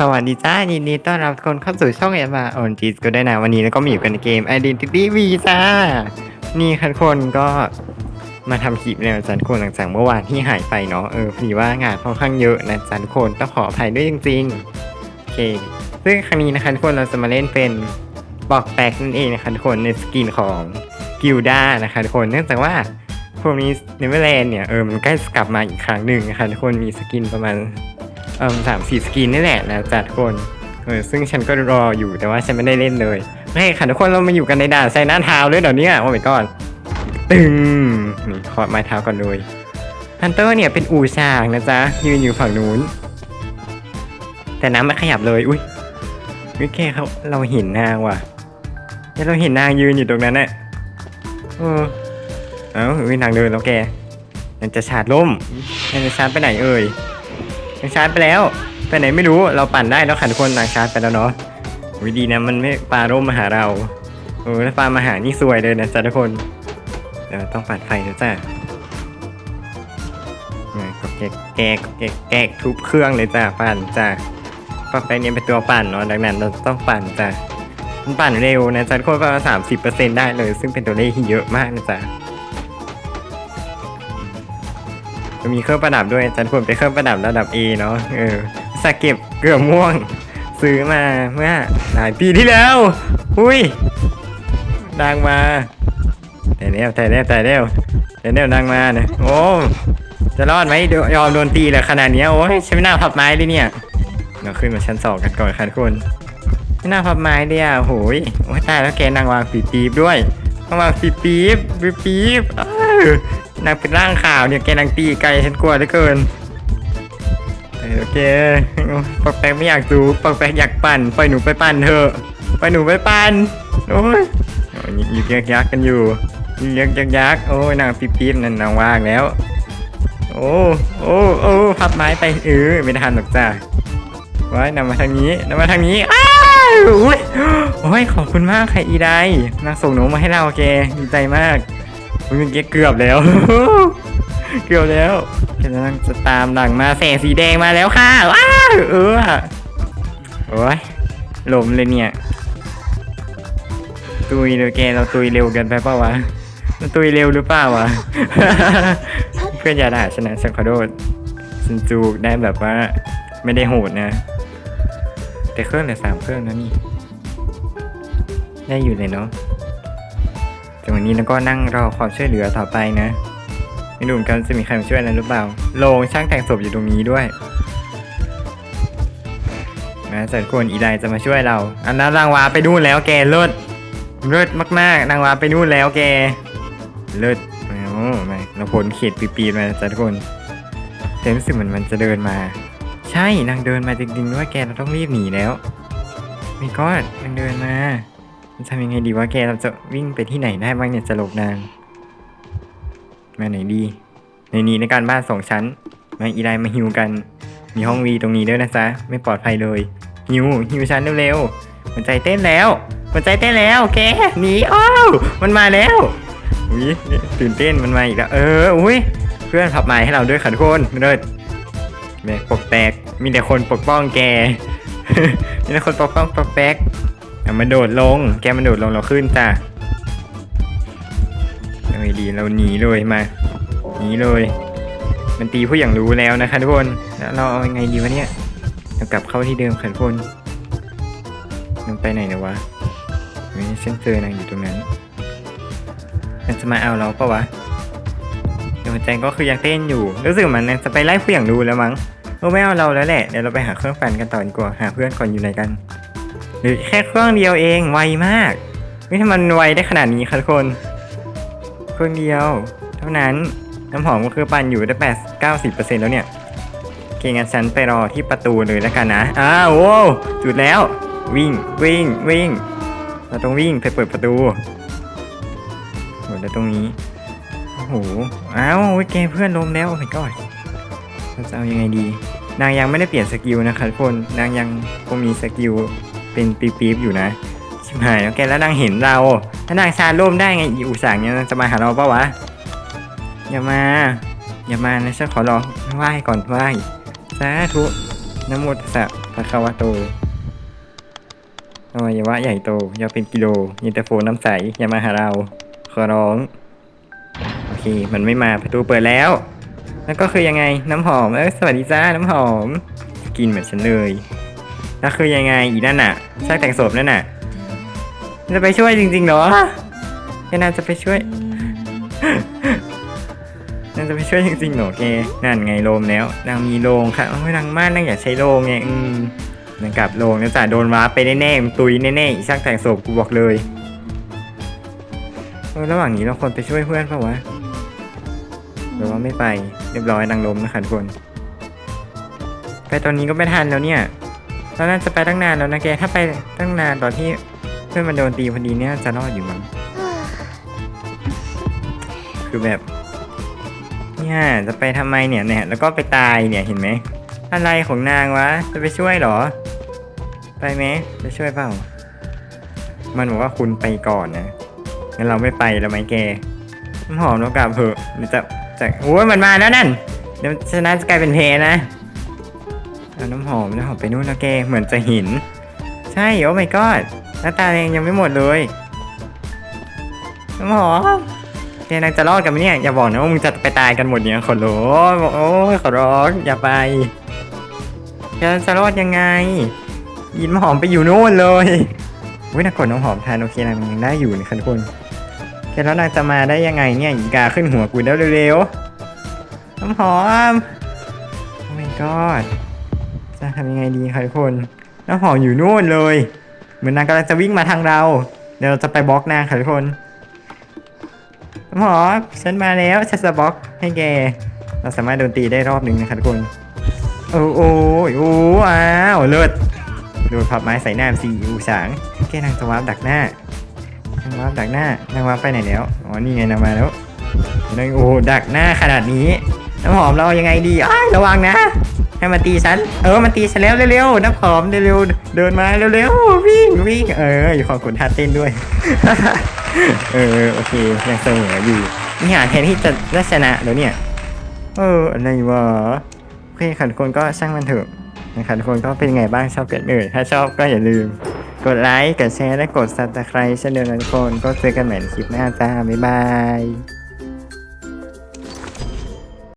สวัสดีจ้ายินดีต้อนรับคนเข้าสู่ช่องเอ็มอาร์ออนจีสก็ได้นะ วันนี้แล้วก็มาอยู่กันในเกม Identity V จ้า นี่คันคนก็มาทำคลิปแล้วจ้าทุกคนหลังจากเมื่อวานที่หายไปเนาะเออพอดีว่างานค่อนข้างเยอะนะจ้าทุกคนต้องขออภัยด้วยจริงๆโอเค ซึ่งครั้งนี้นะคะทุกคนเราจะมาเล่นเป็นบอกแปลกนั่นเองนะคะทุกคนในสกินของกิลด้านะคะทุกคนเนื่องจากว่าพวกนี้เนเวอร์แลนด์เนี่ยเออมันใกล้กลับมาอีกครั้งหนึ่งนะคะทุกคนมีสกินประมาณ สามสี่สกินนี่แหละนะจัดคนเออซึ่งฉันก็รออยู่แต่ว่าฉันไม่ได้เล่นเลยโอเคค่ะทุกคนเรามาอยู่กันในด่านใส่หน้าเท้าเลยเดี๋ยวนี้โอ้ my god ตึงนี่ขอดไม้เท้าก่อนเลยฮันเตอร์เนี่ยเป็นอูช้างนะจ๊ะยืนอยู่ฝั่งนู้น แต่น้ำไม่ขยับเลยอุ้ยวิแค่เขาเราเห็นนางว่ะแล้วเราเห็นนางยืนอยู่ตรงนั้นน่ะเออเอ้าวินางเดินแล้วแกมันจะชาร์จล่มมันจะชาร์จไปไหนเอ่ย นางชาร์จไปแล้วไปไหนไม่รู้เราปั่นได้แล้วค่ะทุกคนนางชาร์จไปแล้วเนาะวิดีนะมันไม่ปลาร่มมาหาเราโอ้ถ้าปลามาหานี่ซวยเลยนะจ๊ะทุกคนเดี๋ยวต้องปั่นไฟนะจ๊ะก็แกแกแกแกทุบเครื่องเลยจ้ะปั่นจ้ะปักแปเนี่ยเป็นตัวปั่นเนาะดังนั้นเราต้องปั่นจ้ะมันปั่นเร็วนะจ๊ะทุกคนประมาณสามสิบเปอร์เซ็นต์ได้เลย ซึ่งเป็นตัวเลขที่เยอะมากนะจ๊ะ มีเครื่องประดับด้วยจันควรเป็นเครื่องประดับระดับ A เนาะเออสกเก็บเกลือม่วง ซื้อมาเมื่อหลายปีที่แล้วอุ้ยดังมาแต่แล้วแต่แล้วแต่แล้วแต่แล้วดังมาเนี่ยโอ้จะรอดไหมเดี๋ยยอมโดนตีเลยขนาดนี้โอ้ยฉันไม่น่าพับไม้เลยเนี่ยเราขึ้นมาชั้นสองกันก่อนค่ะทุกคนไม่น่าพับไม้เลยอะโหยโอ้ยตายแล้วแกนางวางปีปีบด้วยนางวางปีปีบปีปีบ นางเป็นร่างข่าวเนี่ยแกนางตีไกลฉันกลัวเหลือเกินโอเคปอกแปกไม่อยากดูปอกแปกอยากปั่นปล่อยหนูไปปั่นเถอะปล่อยหนูไปปั่นโอ้ยอยยิกยักยักกันอยู่ยิกยักยักยักโอ้ยนางปีปีบนั่นนางว่างแล้ว โอ้โอ้โอ้พับไม้ไปเออไม่ทันหรอกจ้าไว้นำมาทางนี้นำมาทางนี้อ้าวอุ้ยโอ้ยขอบคุณมากค่ะอีไดนางส่งหนูมาให้เราแกดีใจมาก เมื่อกี้เกือบแล้ว เกือบแล้วกำลังจะตามหลังมาแสงสีแดงมาแล้วค่ะว้าวเออโอ้ยหลมเลยเนี่ย ตุยเลยแกเราตุยเร็วเกันไปเปล่าวะเราตุยเร็วหรือเปล่าวะ เพื่อนอย่าด่าฉันนะฉันขอโทษฉันจูกได้แบบว่าไม่ได้โหดนะ แต่เครื่องเหลือสามเครื่องนะนี่ ได้อยู่เลยเนาะ จากวันนี้แล้วก็นั่งรอความช่วยเหลือต่อไปนะ ไม่รู้เหมือนกันจะมีใครมาช่วยนะหรือเปล่าโลงช่างแต่งศพอยู่ตรงนี้ด้วยนะจัดคนอีไดจะมาช่วยเรา อันนั้นนางวาไปนู่นแล้วแกเลิศเลิศมากๆนางวาไปนู่นแล้วแกเลิศโอ้ไม่เราพ้นเขตปีๆมาจัดคนแต่รู้สึกเหมือนมันจะเดินมา ใช่นางเดินมาจริงๆด้วยแกเราต้องรีบหนีแล้วมีก็นางเดินมา ทำยังไงดีวะแกเราจะวิ่งไปที่ไหนได้บ้างเนี่ยจะหลบนาง มาไหนดี ในนี้ในการบ้านสองชั้น มาอีไลมาฮิวกัน มีห้องวีตรงนี้ด้วยนะจ๊ะ ไม่ปลอดภัยเลย ฮิวฮิวชั้นเร็วๆหัวใจเต้นแล้วหัวใจเต้นแล้วแกหนีอ้าวมันมาแล้วอุ้ยตื่นเต้นมันมาอีกแล้ว เอออุ้ยเพื่อนขับไม้ให้เราด้วยค่ะทุกคนเลิศแม่ปกแตกมีแต่คนปกป้องแกมีแต่คนปกป้องปกแป๊ก อะมาโดดลง แกมาโดดลงเราขึ้นจ้ะเอาไงดีเราหนีเลยมา หนีเลย มันตีผู้อย่างรู้แล้วนะคะทุกคน แล้วเราเอายังไงดีวะเนี่ยเรากลับเข้าที่เดิมค่ะทุกคนมันไปไหนนะวะเฮ้ยเส้นเจอร์นางอยู่ตรงนั้น มันจะมาเอาเราปะวะเดี๋ยวหัวใจก็คือยังเต้นอยู่ รู้สึกเหมันจะไปไล่ผู้อย่างดูแล้วมั้งเออไม่เอาเราแล้วแหละ เดี๋ยวเราไปหาเครื่องปั่นกันต่อดีกว่า หาเพื่อนก่อนอยู่ไหนกัน รือแค่เครื่องเดียวเองไวมากไม่ทำมันไวได้ขนาดนี้คะทุกคน เครื่องเดียว เท่านั้นน้ำหอมก็คือปั่นอยู่ได้แปดเก้าสิบเปอร์เซ็นต์แล้วเนี่ยโอเคงั้นฉันไปรอที่ประตูเลยแล้วกันนะอ้าวโว้จุดแล้ว วิ่งวิ่งวิ่ง เราต้องวิ่งไปเปิดประตูโหแล้วตรงนี้โอ้โหอ้าวโอ้ยแกเพื่อนล้มแล้วโอ้ my god เราจะเอายังไงดี นางยังไม่ได้เปลี่ยนสกิลนะคะทุกคน นางยังคงมีสกิล เป็นปี๊บๆอยู่นะชิบหายแล้วแกแล้วนางเห็นเราถ้านางชาล่มได้ไงอุสางเนี่ยจะมาหาเราปล่าวะอย่ามา อย่ามานะฉันขอร้องไหว้ก่อนไหว้สาธุนโมตัสสะพระคาวะโตอวัยวะใหญ่โตยาวเป็นกิโลยินเตอร์โฟนน้ำใส อย่ามาหาเรา ขอร้อง โอเค มันไม่มาประตูเปิดแล้ว แล้วก็คือยังไงน้ำหอมเออสวัสดีจ้าน้ำหอม กินเหมือนฉันเลย แล้วคือยังไงอีนั่นน่ะช่างแต่งศพนั่นน่ะ จะไปช่วยจริงๆเหรอแกน่าจะไปช่วยน่าจะไปช่วยจริงๆเหรอแกนั่นไงโลมแล้ว นางมีโลงค่ะโอ้ยนางมากนางอยากใช้โลงไงอืมนางกลับโลงนะจ๊ะโดนวาร์ปไปแน่ๆมันตุยแน่ๆอีช่างแต่งศพกูบอกเลยเออระหว่างนี้เราควรไปช่วยเพื่อนเปล่าวะหรือว่าไม่ไป เรียบร้อยนางลมนะคะทุกคน ไปตอนนี้ก็ไม่ทันแล้วเนี่ย เราน่าจะไปตั้งนานแล้วนะแก ถ้าไปตั้งนานตอนที่เพื่อนมันโดนตีพอดีเนี่ยจะรอดอยู่มั้งคือแบบ เนี่ยจะไปทำไมเนี่ยเนี่ย แล้วก็ไปตายเนี่ยเห็นไหม อะไรของนางวะ จะไปช่วยหรอ ไปไหมไปช่วยเปล่า มันบอกว่าคุณไปก่อนนะงั้นเราไม่ไปแล้วไหมแกน้ำหอมแล้วกลับเถอะเดี๋ยวจะจะโอ้ยมันมาแล้วนั่นเดี๋ยวชนะจะกลายเป็นเพนะ เอาน้ำหอมน้ำหอมไปนู่นแล้วแกเหมือนจะหิน ใช่โอ้ my god หน้าตาเองยังไม่หมดเลย น้ำหอมแกนางจะรอดกันไหมเนี่ยอย่าบอกนะว่ามึงจะไปตายกันหมดเนี่ยขอร้องบอกโอ้ยขอร้องอย่าไปแกจะรอดยังไง ยินน้ำหอมไปอยู่โน่นเลยวินากดน้ำหอมทานโอเคนางยังได้อยู่นะคะทุกคนแกแล้วนางจะมาได้ยังไงเนี่ยอีกาขึ้นหัวกูแล้วเร็วๆน้ำหอมโอ้ my god จะทำยังไงดีคะทุกคนน้ำหอมอยู่โน่นเลย เหมือนนางกำลังจะวิ่งมาทางเรา เดี๋ยวเราจะไปบล็อกนางค่ะทุกคนน้ำหอมฉันมาแล้วฉันจะบล็อกให้แก เราสามารถโดนตีได้รอบหนึ่งนะคะทุกคนโอ้โอ้โอ้อ้าวเลิศโดนพับไม้ใส่หน้าสีอูฉางแกนางจะวาร์ปดักหน้านางวาร์ปดักหน้านางวาร์ปไปไหนแล้วอ๋อนี่ไงนางมาแล้วนางโอ้ดักหน้าขนาดนี้น้ำหอมเรายังไงดีอ้าระวังนะ ให้มันตีฉัน เออ มันตีฉันแล้วเร็วๆน้ำหอมเร็วๆ เดินมาเร็วๆ วิ่งวิ่ง เออ อยู่ขอบคุณท่าเต้นด้วย เออ โอเค ยังเสมออยู่ นี่หาแทนที่จะได้ชนะแล้วเนี่ย เออ อะไรวะ โอเคค่ะทุกคนก็ช่างมันเถอะนะคะทุกคนก็เป็นไงบ้างชอบกันเอ่ยถ้าชอบก็อย่าลืม กดไลค์ กดแชร์ และกดซับสไครต์เช่นเดิมนะทุกคน ก็เจอกันใหม่ในคลิปหน้าจ้า บ๊ายบาย